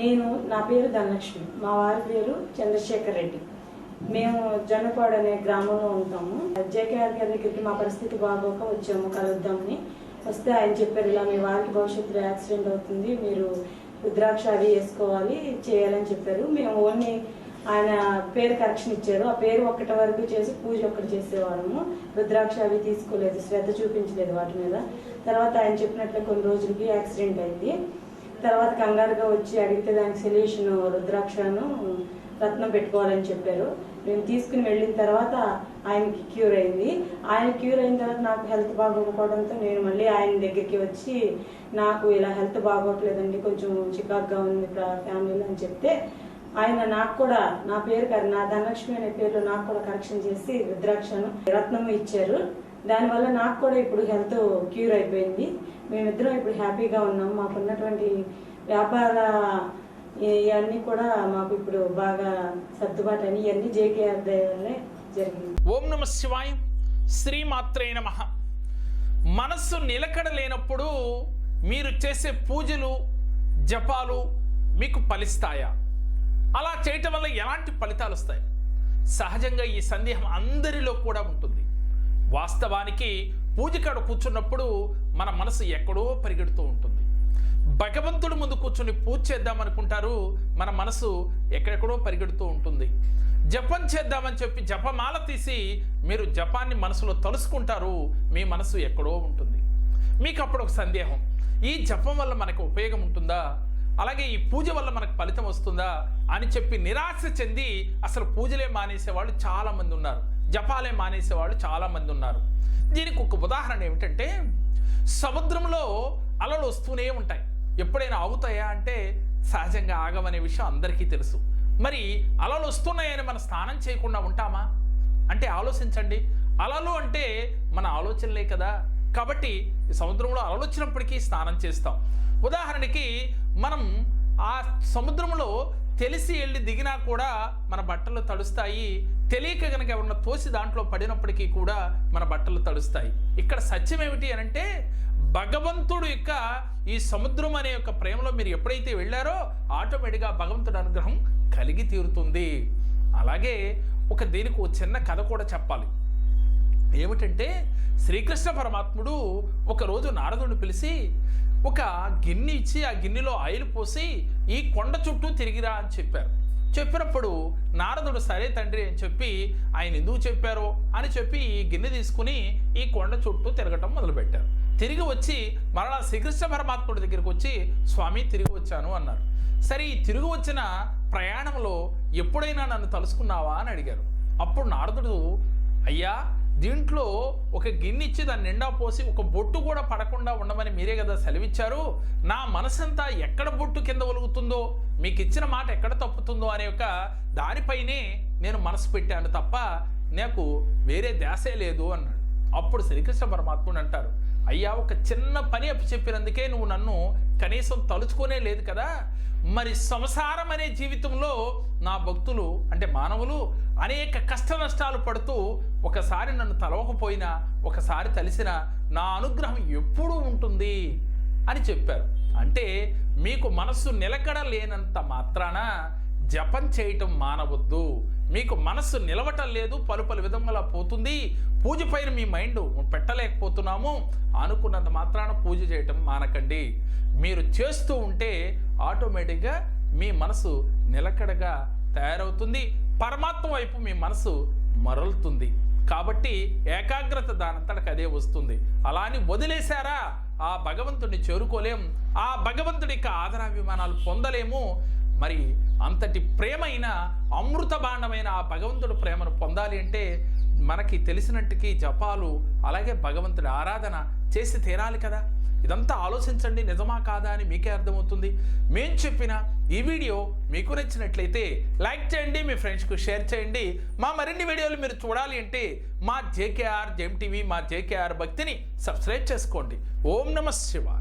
నేను నా పేరు ధనలక్ష్మి. మా వారి పేరు చంద్రశేఖర్ రెడ్డి. మేము జొన్నపాడు అనే గ్రామంలో ఉంటాము. జేకేఆర్ గారి దగ్గరికి మా పరిస్థితి బాగోక వచ్చాము కలుద్దామని. వస్తే ఆయన చెప్పారు ఇలా మీ వారికి భవిష్యత్తులో యాక్సిడెంట్ అవుతుంది మీరు రుద్రాక్ష అవి వేసుకోవాలి చేయాలని చెప్పారు. మేము ఓన్లీ ఆయన పేరు కరెక్షన్ ఇచ్చారు. ఆ పేరు ఒక్కటి వరకు చేసి పూజ ఒక్కటి చేసేవాళ్ళము. రుద్రాక్ష అవి తీసుకోలేదు శ్రద్ధ చూపించలేదు వాటి మీద. తర్వాత ఆయన చెప్పినట్లు కొన్ని రోజులకి యాక్సిడెంట్ అయింది. తర్వాత కంగారుగా వచ్చి అడిగితే దానికి సొల్యూషన్ రుద్రాక్షను రత్నం పెట్టుకోవాలని చెప్పారు. మేము తీసుకుని వెళ్ళిన తర్వాత ఆయనకి క్యూర్ అయింది. ఆయన క్యూర్ అయిన తర్వాత నాకు హెల్త్ బాగోకపోవడంతో నేను మళ్ళీ ఆయన దగ్గరికి వచ్చి నాకు ఇలా హెల్త్ బాగోట్లేదండి కొంచెం చికాక్గా ఉంది ఫ్యామిలీలో అని చెప్తే ఆయన నాకు కూడా నా పేరు నా ధనలక్ష్మి అనే పేరులో నాకు కూడా కరెక్షన్ చేసి రుద్రాక్షను రత్నము ఇచ్చారు. దానివల్ల నాకు కూడా ఇప్పుడు హెల్త్ క్యూర్ అయిపోయింది. మేమిద్దరం ఇప్పుడు హ్యాపీగా ఉన్నాం. మాకున్నటువంటి వ్యాపార ఇవన్నీ కూడా మాకు ఇప్పుడు బాగా సర్దుబాటు అని ఇవన్నీ జేకేఆర్ దయ వల్లే జరిగింది. ఓం నమ శివాయ. శ్రీమాత్రే నమ. మనస్సు నిలకడ లేనప్పుడు మీరు చేసే పూజలు జపాలు మీకు ఫలిస్తాయా? అలా చేయటం వల్ల ఎలాంటి ఫలితాలు వస్తాయి సహజంగా ఈ సందేహం అందరిలో కూడా ఉంటుంది. వాస్తవానికి పూజ కాడ కూర్చున్నప్పుడు మన మనసు ఎక్కడో పరిగెడుతూ ఉంటుంది. భగవంతుడు ముందు కూర్చుని పూజ చేద్దామనుకుంటారు మన మనసు ఎక్కడెక్కడో పరిగెడుతూ ఉంటుంది. జపం చేద్దామని చెప్పి జపమాల తీసి మీరు జపాన్ని మనసులో తలుసుకుంటారు మీ మనసు ఎక్కడో ఉంటుంది. మీకు అప్పుడు ఒక సందేహం ఈ జపం వల్ల మనకు ఉపయోగం ఉంటుందా? అలాగే ఈ పూజ వల్ల మనకు ఫలితం వస్తుందా? అని చెప్పి నిరాశ చెంది అసలు పూజలే మానేసే వాళ్ళు చాలామంది ఉన్నారు. జపాలే మానేసే వాళ్ళు ఉన్నారు. దీనికి ఒక ఉదాహరణ ఏమిటంటే సముద్రంలో అలలు వస్తూనే ఉంటాయి. ఎప్పుడైనా ఆగుతాయా అంటే సహజంగా ఆగమనే విషయం అందరికీ తెలుసు. మరి అలలు వస్తున్నాయని మనం స్నానం చేయకుండా ఉంటామా? అంటే ఆలోచించండి. అలలు అంటే మన ఆలోచనలే కదా. కాబట్టి సముద్రంలో అలలు వచ్చినప్పటికీ స్నానం చేస్తాం. ఉదాహరణకి మనం ఆ సముద్రంలో తెలిసి వెళ్ళి దిగినా కూడా మన బట్టలు తడుస్తాయి. తెలియక గనక ఎవరన్నా తోసి దాంట్లో పడినప్పటికీ కూడా మన బట్టలు తడుస్తాయి. ఇక్కడ సత్యం ఏమిటి అని అంటే భగవంతుడు యొక్క ఈ సముద్రం అనే యొక్క ప్రేమలో మీరు ఎప్పుడైతే వెళ్ళారో ఆటోమేటిక్గా భగవంతుడు అనుగ్రహం కలిగి తీరుతుంది. అలాగే ఒక దీనికి ఒక చిన్న కథ కూడా చెప్పాలి. ఏమిటంటే శ్రీకృష్ణ పరమాత్ముడు ఒకరోజు నారదుడిని పిలిచి ఒక గిన్నె ఇచ్చి ఆ గిన్నెలో ఆయిల్ పోసి ఈ కొండ చుట్టూ తిరిగిరా అని చెప్పారు. చెప్పినప్పుడు నారదుడు సరే తండ్రి అని చెప్పి ఆయన ఎందుకు చెప్పారో అని చెప్పి ఈ గిన్నె తీసుకుని ఈ కొండ చుట్టూ తిరగటం మొదలుపెట్టారు. తిరిగి వచ్చి మరలా శ్రీకృష్ణ పరమాత్ముడి దగ్గరికి వచ్చి స్వామి తిరిగి వచ్చాను అన్నారు. సరే ఈ తిరిగి వచ్చిన ప్రయాణంలో ఎప్పుడైనా నన్ను తలుసుకున్నావా అని అడిగారు. అప్పుడు నారదుడు అయ్యా దీంట్లో ఒక గిన్నె ఇచ్చి దాన్ని నిండా పోసి ఒక బొట్టు కూడా పడకుండా ఉండమని మీరే కదా సెలవిచ్చారు. నా మనసంతా ఎక్కడ బొట్టు కింద ఒలుగుతుందో మీకు ఇచ్చిన మాట ఎక్కడ తప్పుతుందో అనే ఒక దానిపైనే నేను మనసు పెట్టాను తప్ప నాకు వేరే ధ్యాసే లేదు అన్నాడు. అప్పుడు శ్రీకృష్ణ పరమాత్ముడు అంటారు అయ్యా ఒక చిన్న పని అప్పు చెప్పినందుకే నువ్వు నన్ను కనీసం తలుచుకోనే లేదు కదా. మరి సంసారం అనే జీవితంలో నా భక్తులు అంటే మానవులు అనేక కష్ట నష్టాలు పడుతూ ఒకసారి నన్ను తలవకపోయినా ఒకసారి తలిసిన నా అనుగ్రహం ఎప్పుడూ ఉంటుంది అని చెప్పారు. అంటే మీకు మనస్సు నిలకడ లేనంత మాత్రాన జపం చేయటం మానవద్దు. మీకు మనస్సు నిలవటం లేదు పలు పలు విధంగా పోతుంది. పూజ పైన మీ మైండ్ పెట్టలేకపోతున్నాము అనుకున్నంత మాత్రాన పూజ చేయటం మానకండి. మీరు చేస్తూ ఉంటే ఆటోమేటిక్గా మీ మనసు నిలకడగా తయారవుతుంది. పరమాత్మ వైపు మీ మనసు మరలుతుంది. కాబట్టి ఏకాగ్రత దానంతటకు అదే వస్తుంది. అలా అని వదిలేశారా? ఆ భగవంతుడిని చేరుకోలేం. ఆ భగవంతుడి యొక్క ఆదరాభిమానాలు పొందలేము. మరి అంతటి ప్రేమైన అమృత బాండమైన ఆ భగవంతుడు ప్రేమను పొందాలి అంటే మనకి తెలిసినట్టుకి జపాలు అలాగే భగవంతుడి ఆరాధన చేసి తీరాలి కదా. ఇదంతా ఆలోచించండి నిజమా కాదా అని మీకే అర్థమవుతుంది. మేము చెప్పిన ఈ వీడియో మీకు నచ్చినట్లయితే లైక్ చేయండి మీ ఫ్రెండ్స్కు షేర్ చేయండి. మా మరిన్ని వీడియోలు మీరు చూడాలి అంటే మా జేకేఆర్ జెమ్ టీవీ మా జేకేఆర్ భక్తిని సబ్స్క్రైబ్ చేసుకోండి. ఓం నమ శివ